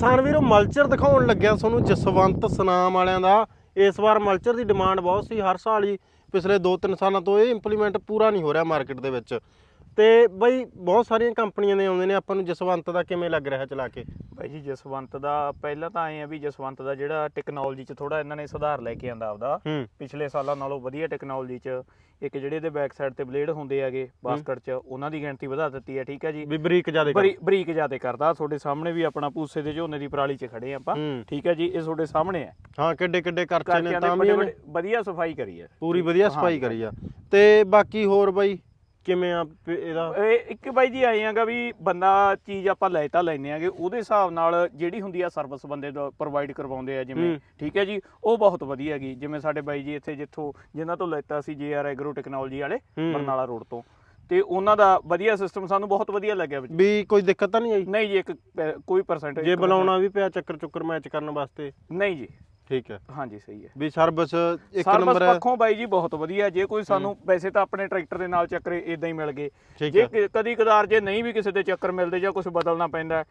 ਕਿਸਾਨ ਵੀਰੋ, ਮਲਚਰ ਦਿਖਾਉਣ ਲੱਗਿਆ ਤੁਹਾਨੂੰ, ਜਸਵੰਤ ਸਨਾਮ ਵਾਲਿਆਂ ਦਾ। ਇਸ ਵਾਰ ਮਲਚਰ ਦੀ ਡਿਮਾਂਡ ਬਹੁਤ ਸੀ, ਹਰ ਸਾਲ ਹੀ ਪਿਛਲੇ 2-3 ਸਾਲਾਂ ਤੋਂ ਇਹ ਇੰਪਲੀਮੈਂਟ ਪੂਰਾ ਨਹੀਂ ਹੋ ਰਿਹਾ ਮਾਰਕੀਟ ਦੇ ਵਿੱਚ। ਤੇ ਬਈ ਬਹੁਤ ਸਾਰੀਆਂ ਕੰਪਨੀਆਂ ਦੇ ਆਉਂਦੇ ਨੇ ਆਪਾਂ ਨੂੰ ਜਸਵੰਤ ਦਾ ਕਿਵੇਂ ਲੱਗ ਰਿਹਾ ਚਲਾ ਕੇ? ਭਾਈ ਜੀ ਜਸਵੰਤ ਦਾ ਪਹਿਲਾਂ ਤਾਂ ਐ ਆ ਵੀ ਜਸਵੰਤ ਦਾ ਜਿਹੜਾ ਟੈਕਨੋਲੋਜੀ 'ਚ ਥੋੜਾ ਇਹਨਾਂ ਨੇ ਸੁਧਾਰ ਲੈ ਕੇ ਆਂਦਾ ਆਪਦਾ। ਹੂੰ। ਪਿਛਲੇ ਸਾਲਾਂ ਨਾਲੋਂ ਵਧੀਆ ਟੈਕਨੋਲੋਜੀ 'ਚ ਇੱਕ ਜਿਹੜੇ ਇਹਦੇ ਬੈਕ ਸਾਈਡ ਤੇ ਬਲੇਡ ਹੁੰਦੇ ਹੈਗੇ ਬਾਸਕਟ 'ਚ ਉਹਨਾਂ ਦੀ ਗਿਣਤੀ ਵਧਾ ਦਿੱਤੀ ਹੈ ਠੀਕ ਹੈ ਜੀ। ਵੀ ਬਰੀਕ ਜ਼ਿਆਦਾ ਬਰੀ ਬਰੀਕ ਜਿਆਦੇ ਕਰਦਾ। ਤੁਹਾਡੇ ਸਾਹਮਣੇ ਵੀ ਆਪਣਾ ਪੂਸੇ ਦੇ ਝੋਨੇ ਦੀ ਪਰਾਲੀ 'ਚ ਖੜੇ ਆਪਾਂ। ਹੂੰ। ਠੀਕ ਹੈ ਜੀ ਇਹ ਤੁਹਾਡੇ ਸਾਹਮਣੇ ਹੈ। ਹਾਂ ਕਿੱਡੇ ਕਿੱਡੇ ਕਰਚੇ ਨੇ ਤਾਂ ਵੀ ਵਧੀਆ ਸਫ਼ਾਈ ਕਰੀ ਹੈ। ਪੂਰੀ ਵਧੀਆ। ਸਫ਼ਾਈ ਕਰੀ ਆ। ਤੇ ਬਾਕੀ ਹੋਰ ਬਈ? ਕਿਵੇਂ ਆ ਪ- ਇਹਦਾ? ਇਹ ਇੱਕ ਬਾਈ ਜੀ ਆਏ ਆਂਗਾ ਵੀ ਬੰਦਾ ਚੀਜ਼ ਆਪਾਂ ਲੈ ਤਾਂ ਲੈਨੇ ਆਗੇ ਉਹਦੇ ਹਿਸਾਬ ਨਾਲ ਜਿਹੜੀ ਹੁੰਦੀ ਆ ਸਰਵਿਸ ਬੰਦੇ ਦਾ ਪ੍ਰੋਵਾਈਡ ਕਰਵਾਉਂਦੇ ਆ ਜਿਵੇਂ ਹੂੰ। ਠੀਕ ਹੈ ਜੀ? ਉਹ ਬਹੁਤ ਵਧੀਆ ਹੈਗੀ ਜਿਵੇਂ ਸਾਡੇ ਬਾਈ ਜੀ ਇੱਥੇ ਜਿੱਥੋਂ ਜਿਨ੍ਹਾਂ ਤੋਂ ਲੈਤਾ ਸੀ ਜੀਆਰ ਐਗਰੋ ਟੈਕਨੋਲੋਜੀ ਵਾਲੇ ਹੂੰ। ਬਰਨਾਲਾ ਰੋਡ ਤੋਂ। ਤੇ ਉਹਨਾਂ ਦਾ ਵਧੀਆ ਸਿਸਟਮ ਸਾਨੂੰ ਬਹੁਤ ਵਧੀਆ ਲੱਗਿਆ ਵੀ ਕੋਈ ਦਿੱਕਤ ਤਾਂ ਨਹੀਂ ਆਈ? ਨਹੀਂ ਜੀ ਇੱਕ ਪੈ- ਕੋਈ ਪਰਸੈਂਟ ਜੇ ਬੁਲਾਉਣਾ ਵੀ ਪਿਆ ਚੱਕਰ ਚੁੱਕਰ ਮੈਚ ਕਰਨ ਵਾਸਤੇ। ਨਹੀਂ ਜੀ। ਠੀਕ ਹੈ। ਹਾਂਜੀ ਸਹੀ ਹੈ। ਵੀ ਸਰਵਿਸ ਇੱਕ ਸਰਵਿਸ ਨੰਬਰ ਹੈ। ਪੱਖੋਂ ਬਾਈ ਜੀ ਬਹੁਤ ਵਧੀਆ। ਜੇ ਕੋਈ ਸਾਨੂੰ ਵੈਸੇ ਤਾਂ ਆਪਣੇ ਟਰੈਕਟਰ ਦੇ ਨਾਲ ਚੱਕਰੇ ਇਦਾਂ ਹੀ ਮਿਲ ਗਏ। ਜੇ ਕਦੀ ਕਦਾਰ ਜੇ ਨਹੀਂ ਵੀ ਕਿਸੇ ਦੇ ਚੱਕਰ ਮਿਲਦੇ ਜਾਂ ਕੁਝ ਬਦਲਣਾ ਪੈਂਦਾ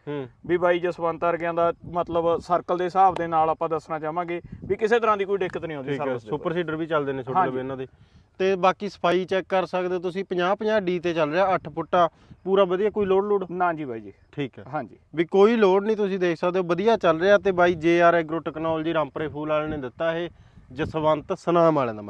ਵੀ ਬਾਈ ਜਸਵੰਤ ਵਰਗਿਆਂ ਦਾ ਮਤਲਬ ਸਰਕਲ ਦੇ ਹਿਸਾਬ ਦੇ ਨਾਲ ਆਪਾਂ ਦੱਸਣਾ ਚਾਹਾਂਗੇ ਵੀ ਕਿਸੇ ਤਰ੍ਹਾਂ ਦੀ ਕੋਈ ਦਿੱਕਤ ਨਹੀਂ ਆਉਂਦੀ ਸਰਵਿਸ ਸੁਪਰ ਸੀਡਰ ਵੀ ਚੱਲਦੇ ਨੇ ਛੋਟੇ। ਲਵੇ ਇਹਨਾਂ ਦੇ। ਤੇ ਬਾਕੀ ਸਫ਼ਾਈ ਚੈੱਕ ਕਰ ਸਕਦੇ ਹੋ ਤੁਸੀਂ। 50 50 ਡੀ ਤੇ ਚੱਲ ਰਿਹਾ 8 ਫੁੱਟਾ। ਪੂਰਾ ਵਧੀਆ ਕੋਈ ਲੋਡ ਲੋਡ ਨਾ ਜੀ ਬਾਈ ਜੀ। ਠੀਕ ਹੈ। ਹਾਂਜੀ। ਵੀ ਕੋਈ ਲੋਡ ਨਹੀਂ ਤੁਸੀਂ ਦੇਖ ਸਕਦੇ ਹੋ ਵਧੀਆ ਚੱਲ ਰਿਹਾ ਤੇ ਬਾਈ ਜੇਆਰ ਐਗਰੋ ਟੈਕਨੋਲੋਜੀ ਰਾਮਪਰੇ ਫੂਲ ਵਾਲੇ ਨੇ ਦਿੱਤਾ ਇਹ ਜਸਵੰਤ ਸਨਾਮ ਵਾਲਿਆਂ ਦਾ